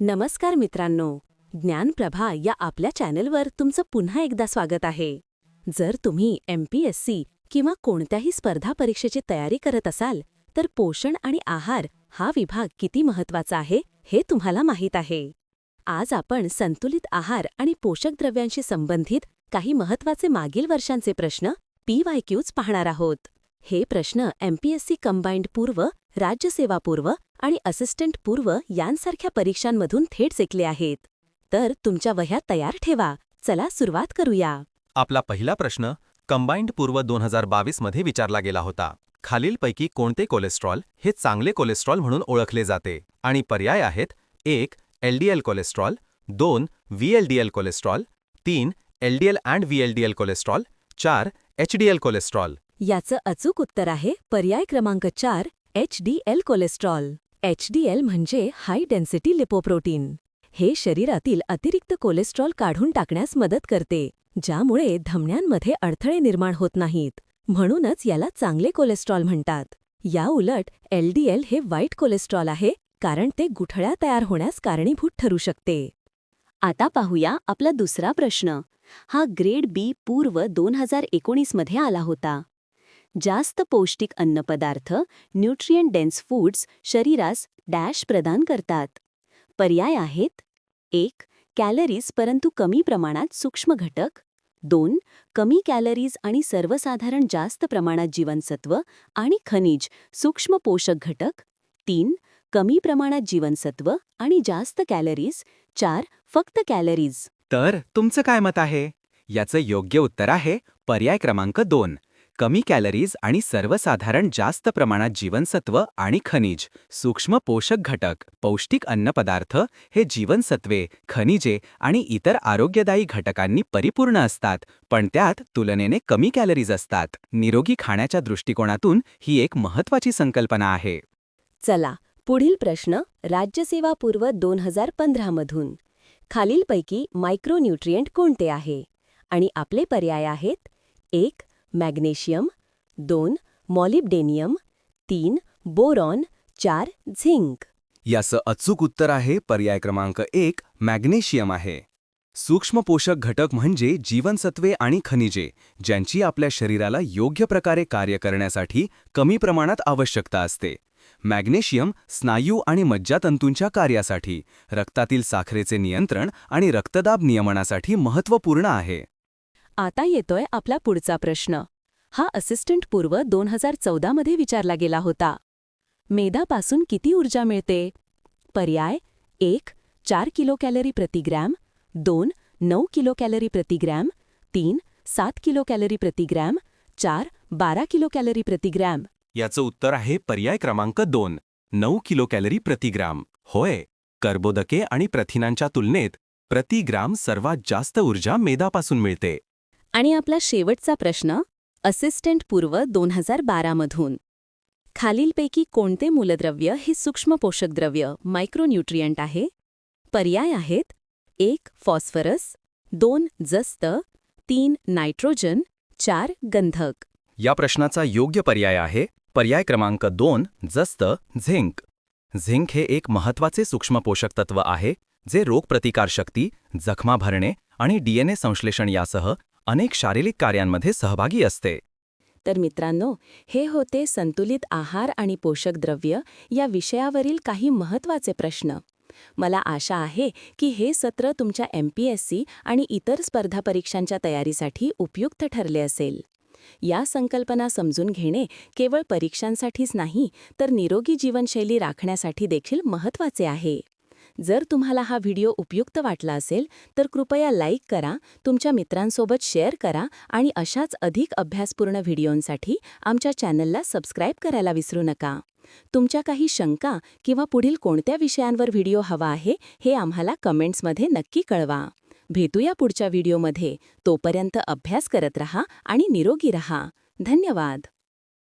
नमस्कार मित्रांनो ज्ञानप्रभा या आपल्या चॅनलवर तुमचं पुन्हा एकदा स्वागत आहे. जर तुम्ही एम पी एस सी किंवा कोणत्याही स्पर्धा परीक्षेची तयारी करत असाल तर पोषण आणि आहार हा विभाग किती महत्त्वाचा आहे हे तुम्हाला माहीत आहे. आज आपण संतुलित आहार आणि पोषक द्रव्यांशी संबंधित काही महत्त्वाचे मागील वर्षांचे प्रश्न पी वाय क्यूज पाहणार आहोत. हे प्रश्न एम पी कंबाईंड पूर्व राज्यसेवा पूर्व आणि असिस्टंट पूर्व यांसारख्या परीक्षांमधून थेट शिकले आहेत. तर तुमच्या वह्या तयार ठेवा. चला सुरुवात करूया. आपला पहिला प्रश्न कंबाईंड पूर्व दोन हजार बावीसमध्ये विचारला गेला होता. खालीलपैकी कोणते कोलेस्ट्रॉल हे चांगले कोलेस्ट्रॉल म्हणून ओळखले जाते? आणि पर्याय आहेत एक एलडीएल कोलेस्ट्रॉल दोन व्हीएलडीएल कोलेस्ट्रॉल तीन एलडीएल अँड व्हीएलडीएल कोलेस्ट्रॉल चार एचडीएल कोलेस्ट्रॉल याचं अचूक उत्तर आहे पर्याय क्रमांक चार H D L cholesterol H D L म्हणजे हाय डेन्सिटी लिपोप्रोटीन हे शरीरातील अतिरिक्त कोलेस्ट्रॉल काढून टाकण्यास मदत करते ज्यामुळे धमन्यांमध्ये अडथळे निर्माण होत नाहीत. म्हणूनच याला चांगले कोलेस्ट्रॉल म्हणतात. या उलट एलडीएल हे वाईट कोलेस्ट्रॉल आहे कारण ते गुठळ्या तयार होण्यास कारणीभूत ठरू शकते. आता पाहूया आपला दुसरा प्रश्न. हा ग्रेड बी पूर्व दोन हजार एकोणीसमध्ये आला होता. जास्त पौष्टिक अन्नपदार्थ न्यूट्रियन डेन्स फूड्स शरीरास डॅश प्रदान करतात. पर्याय आहेत. एक कॅलरीज परंतु कमी प्रमाणात सूक्ष्म घटक. दोन कमी कॅलरीज आणि सर्वसाधारण जास्त प्रमाणात जीवनसत्व आणि खनिज सूक्ष्म पोषक घटक. तीन कमी प्रमाणात जीवनसत्व आणि जास्त कॅलरीज चार फक्त कॅलरीज तर तुमचं काय मत आहे? याचं योग्य उत्तर आहे पर्याय क्रमांक दोन. कमी कॅलरीज आणि सर्वसाधारण जास्त प्रमाणात जीवनसत्व आणि खनिज सूक्ष्म पोषक घटक पौष्टिक अन्नपदार्थ हे जीवनसत्वे खनिजे आणि इतर आरोग्यदायी घटकांनी परिपूर्ण असतात पण त्यात तुलनेने कमी कॅलरीज असतात. निरोगी खाण्याच्या दृष्टिकोनातून ही एक महत्वाची संकल्पना आहे. चला पुढील प्रश्न राज्यसेवा पूर्व दोन हजार पंधरामधून खालीलपैकी मायक्रोन्यूट्रिएंट कोणते आहे? आणि आपले पर्याय आहेत एक मॅग्नेशियम दोन मॉलिब्डेनियम तीन बोरॉन चार झिंक. याचं अचूक उत्तर आहे पर्याय क्रमांक एक मॅग्नेशियम आहे. सूक्ष्म पोषक घटक म्हणजे जीवनसत्वे आणि खनिजे ज्यांची आपल्या शरीराला योग्य प्रकारे कार्य करण्यासाठी कमी प्रमाणात आवश्यकता असते. मॅग्नेशियम स्नायू आणि मज्जातंतूंच्या कार्यासाठी रक्तातील साखरेचे नियंत्रण आणि रक्तदाब नियमनासाठी महत्त्वपूर्ण आहे. आता येतोय आपला पुढचा प्रश्न. हा असिस्टंट पूर्व दोन हजार चौदामध्ये विचारला गेला होता. मेदापासून किती ऊर्जा मिळते? पर्याय एक चार किलो कॅलरी प्रतिग्रॅम दोन नऊ किलो कॅलरी प्रतिग्रॅम तीन सात किलो कॅलरी प्रतिग्रॅम चार बारा किलो कॅलरी प्रतिग्रॅम याचं उत्तर आहे पर्याय क्रमांक दोन नऊ किलो कॅलरी प्रतिग्राम होय. कर्बोदके आणि प्रथिनांच्या तुलनेत प्रतिग्राम सर्वात जास्त ऊर्जा मेदापासून मिळते. आणि आपला शेवटचा प्रश्न असिस्टंट पूर्व दोन हजार बारामधून खालीलपैकी कोणते मूलद्रव्य हे सूक्ष्म पोषक द्रव्य मायक्रोन्यूट्रियंट आहे? पर्याय आहेत एक फॉस्फरस दोन जस्त तीन नायट्रोजन चार गंधक. या प्रश्नाचा योग्य पर्याय आहे पर्याय क्रमांक दोन जस्त झिंक. झिंक हे एक महत्त्वाचे सूक्ष्म पोषक तत्व आहे जे रोगप्रतिकारशक्ती जखमा भरणे आणि डीएनए संश्लेषण यासह अनेक शारीरिक कार्यांमध्ये सहभागी असते. तर मित्रांनो हे होते संतुलित आहार आणि पोषक द्रव्य या विषयावरील काही महत्त्वाचे प्रश्न. मला आशा आहे की हे सत्र तुमच्या एम पी एस सी आणि इतर स्पर्धा परीक्षांच्या तयारीसाठी उपयुक्त ठरले असेल. या संकल्पना समजून घेणे केवळ परीक्षांसाठीच नाही तर निरोगी जीवनशैली राखण्यासाठी देखील महत्त्वाचे आहे. जर तुम्हाला हा व्हिडिओ उपयुक्त वाटला असेल तर कृपया लाईक करा तुमच्या मित्रांसोबत शेअर करा आणि अशाच अधिक अभ्यासपूर्ण व्हिडिओंसाठी आमच्या चॅनलला सबस्क्राईब करायला विसरू नका. तुमच्या काही शंका किंवा पुढील कोणत्या विषयांवर व्हिडिओ हवा आहे हे आम्हाला कमेंट्समध्ये नक्की कळवा. भेटूया पुढच्या व्हिडिओमध्ये. तोपर्यंत अभ्यास करत रहा आणि निरोगी रहा. धन्यवाद.